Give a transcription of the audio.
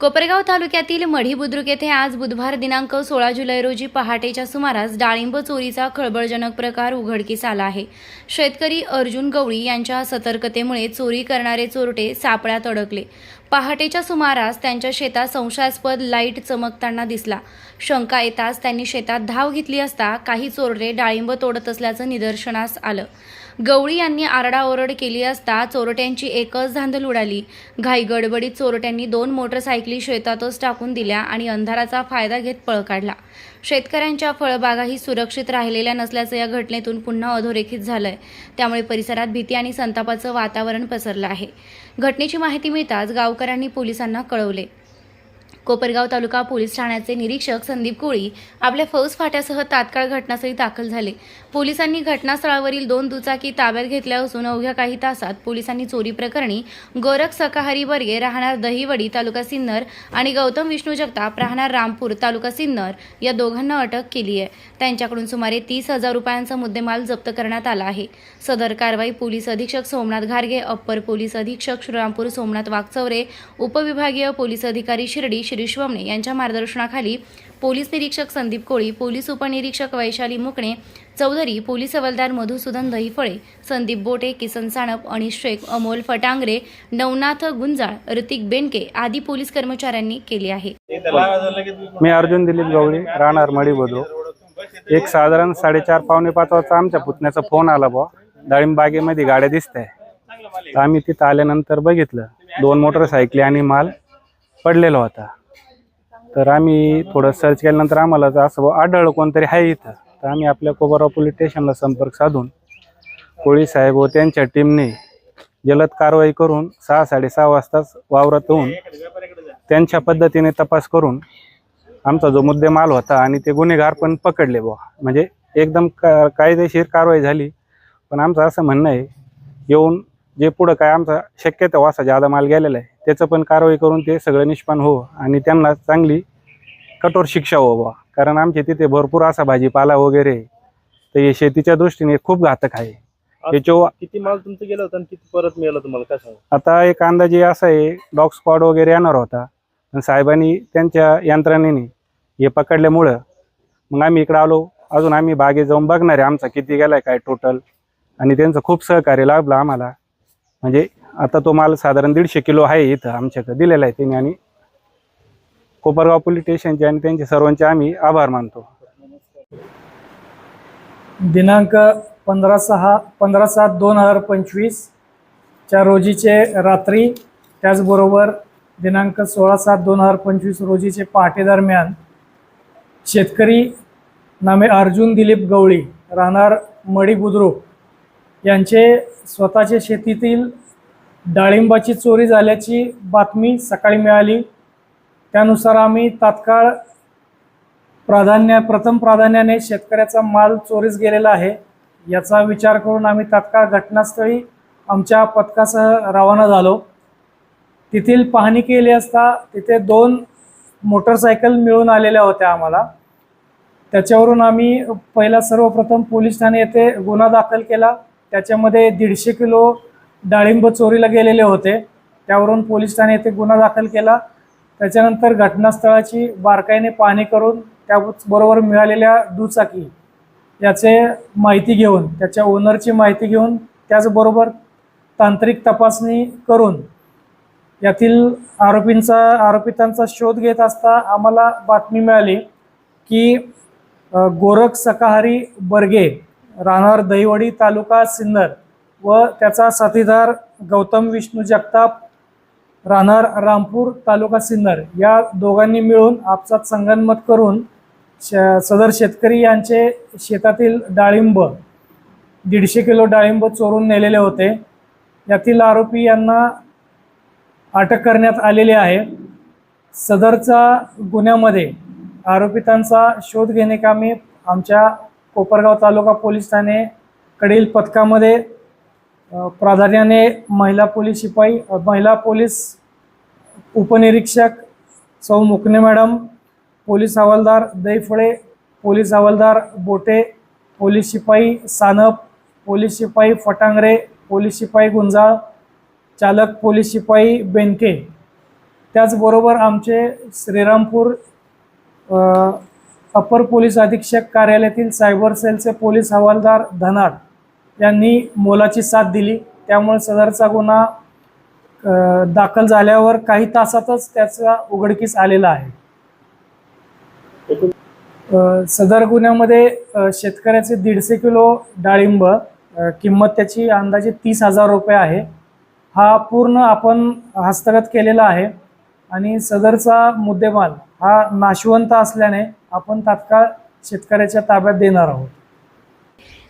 कोपरगाव तालुक्यातील मढी बुद्रुक येथे आज बुधवार दिनांक सोळा जुलै रोजी पहाटेच्या सुमारास डाळिंब चोरीचा खळबळजनक प्रकार उघडकीस आला आहे. शेतकरी अर्जुन गवळी यांच्या सतर्कतेमुळे चोरी करणारे चोरटे सापळ्यात अडकले. पहाटेच्या सुमारास त्यांच्या शेतात संशयास्पद लाइट चमकताना दिसला. शंका येताच त्यांनी शेतात धाव घेतली असता काही चोरटे डाळिंब तोडत असल्याचं निदर्शनास आलं. गवळी यांनी आरडाओरड केली असता चोरट्यांची एकच धांदल उडाली. घाई गडबडीत चोरट्यांनी दोन मोटरसायकली शेतातच टाकून दिल्या आणि अंधाराचा फायदा घेत पळ काढला. शेतकऱ्यांच्या फळबागाही सुरक्षित राहिलेल्या नसल्याचं या घटनेतून पुन्हा अधोरेखित झालंय. त्यामुळे परिसरात भीती आणि संतापाचं वातावरण पसरलं आहे. घटनेची माहिती मिळताच गावकऱ्यांनी पोलिसांना कळवले. कोपरगाव तालुका पोलीस ठाण्याचे निरीक्षक संदीप कोळी आपल्या फौज फाट्यासह तात्काळ घटनास्थळी दाखल झाले. पोलिसांनी घटनास्थळावरील दोन दुचाकी ताब्यात घेतल्या असून अवघ्या काही तासात पोलिसांनी चोरी प्रकरणी गोरख सकाहारी बर्गे राहणार दहिवडी तालुका सिन्नर आणि गौतम विष्णू जगताप राहणार रामपूर तालुका सिन्नर या दोघांना अटक केली आहे. त्यांच्याकडून सुमारे तीस हजार रुपयांचा मुद्देमाल जप्त करण्यात आला आहे. सदर कारवाई पोलीस अधीक्षक सोमनाथ घारगे अप्पर पोलीस अधीक्षक श्रीरामपूर सोमनाथ वागचौरे उपविभागीय पोलीस अधिकारी शिर्डी श्री श्वमणे यांच्या मार्गदर्शनाखाली पोलीस निरीक्षक संदीप कोळी पोलीस उपनिरीक्षक वैशाली मुकणे चौधरी पोलीस हवालदार मधुसूदन दहीफळे संदीप बोटे किसन साणप अनिश शेख अमोल फटांगरे नवनाथ गुंजाळ ऋतिक बेनके आदी पोलीस कर्मचाऱ्यांनी केले आहे. मी अर्जुन दिलीप गवळी राहणार मडी बुद्रुक एक साधारण साडेचार पावणे पाच वाजता आमच्या पुतण्याचा फोन आला बुवा. डाळिंब बागेमध्ये गाड्या दिसत तर आम्ही तिथं आल्यानंतर बघितलं. दोन मोटरसायकली आणि माल पडलेला होता. तर आम्ही थोडं सर्च केल्यानंतर आम्हाला असं बुवा आढळलं कोणतरी आहे इथं तर आम्ही आपल्या कोबराव पोलीस स्टेशनला संपर्क साधून कोळी साहेब व त्यांच्या टीमने जलद कारवाई करून सहा साडेसहा वाजताच वावरात होऊन त्यांच्या पद्धतीने तपास करून आमचा जो मुद्देमाल होता आणि ते गुन्हेगार पण पकडले बुवा. म्हणजे एकदम का कायदेशीर कारवाई झाली. पण आमचं असं म्हणणं आहे येऊन जे पुढं काय आमचा शक्यतो असा ज्यादा माल गेलेला आहे त्याचं पण कारवाई करून ते सगळं निष्पन्न हो आणि त्यांना चांगली कठोर शिक्षा हो बुवा कारण आमच्या तिथे भरपूर असा भाजीपाला वगैरे. तर हे शेतीच्या दृष्टीने खूप घातक आहे. किती माल तुमचं गेला होता आणि किती परत मिळाला तुम्हाला? काय सांगा आता एक अंदाजे असा आहे डॉग स्क्वॉड वगैरे येणार होता. पण साहेबांनी त्यांच्या यंत्रणेने हे पकडल्यामुळं मग आम्ही इकडं आलो. अजून आम्ही बागेत जाऊन बघणार आहे आमचा किती गेलाय काय टोटल आणि त्यांचं खूप सहकार्य लाभलं आम्हाला. म्हणजे आता तो माल साधारण दीडशे किलो आहे इथं आमच्याकडे दिलेला आहे त्यांनी आणि कोपरगाव पोलीस स्टेशनचे आणि त्यांचे सर्वांचे आम्ही आभार मानतो. दिनांक पंधरा सहा पंधरा सात दोन हजार पंचवीसच्या रोजीचे रात्री त्याचबरोबर दिनांक सोळा सात दोन हजार पंचवीस रोजीचे पहाटे दरम्यान शेतकरी नामे अर्जुन दिलीप गवळी राहणार मडी बुद्रुक यांचे स्वतःच्या शेतीतील डाळिंबाची चोरी झाल्याची बातमी सकाळी मिळाली. त्यानुसार आम्ही तात्काळ प्राधान्य प्रथम प्राधान्याने शेतकऱ्याचा माल चोरीस गेलेला आहे. याचा विचार करून आम्ही तात्काळ घटनास्थळी आमच्या पथकासह रवाना झालो. तेथील पाहणी केली असता तिथे दोन मोटरसायकल मिळून आलेल्या होत्या आम्हाला. त्याच्यावरून आम्ही पहिला सर्वप्रथम पोलीस ठाणे येथे गुन्हा दाखल केला. त्याच्यामध्ये दीडशे किलो डाळिंब चोरीला गेलेले होते. त्यावरून पोलीस ठाणे येथे गुन्हा दाखल केला. त्याच्यानंतर घटनास्थळाची बारकाईने पाहणी करून त्याबरोबर मिळालेल्या दुचाकी याचे माहिती घेऊन त्याच्या ओनरची माहिती घेऊन त्याचबरोबर तांत्रिक तपासणी करून यातील आरोपींचा आरोपितांचा शोध घेत असता आम्हाला बातमी मिळाली की गोरख सकाहारी बर्गे राहणार दहिवडी तालुका सिन्नर व त्याचा साथीदार गौतम विष्णू जगताप राहणार रामपूर तालुका सिन्नर. या दोघांनी मिळून आपसात संगनमत करून श सदर शेतकरी यांचे शेतातील डाळिंब दीडशे किलो डाळिंब चोरून नेलेले होते. यातील आरोपी यांना अटक करण्यात आलेली आहे. सदरचा गुन्ह्यामध्ये आरोपितांचा शोध घेणे कामी आमच्या कोपरगाव तालुका पोलीस ठाणेकडील पथकामध्ये प्राधान्याने महिला पोलीस शिपाई महिला पोलीस उपनिरीक्षक सौ मुकणे मॅडम पोलीस हवालदार दैफळे पोलीस हवालदार बोटे पोलीस शिपाई सानप पोलीस शिपाई फटांगरे पोलीस शिपाई गुंजाळ चालक पोलीस शिपाई बेनके. त्याचबरोबर आमचे श्रीरामपूर अपर पोलीस अधीक्षक कार्यालयातील सायबर सेलचे पोलीस हवालदार धनाड. यांनी मोलाची साथ दिली. त्यामुळे सदरचा गुन्हा दाखल झाल्यावर काही तासातच त्याचा उघडकीस आलेला आहे. सदर गुन्ह्यामध्ये शेतकऱ्याचे दीडशे किलो डाळिंब किंमत त्याची अंदाजे तीस हजार रुपये आहे. हा पूर्ण आपण हस्तगत केलेला आहे आणि सदरचा मुद्देमाल हा नाशवंत असल्याने आपण तात्काळ शेतकऱ्याच्या ताब्यात देणार आहोत.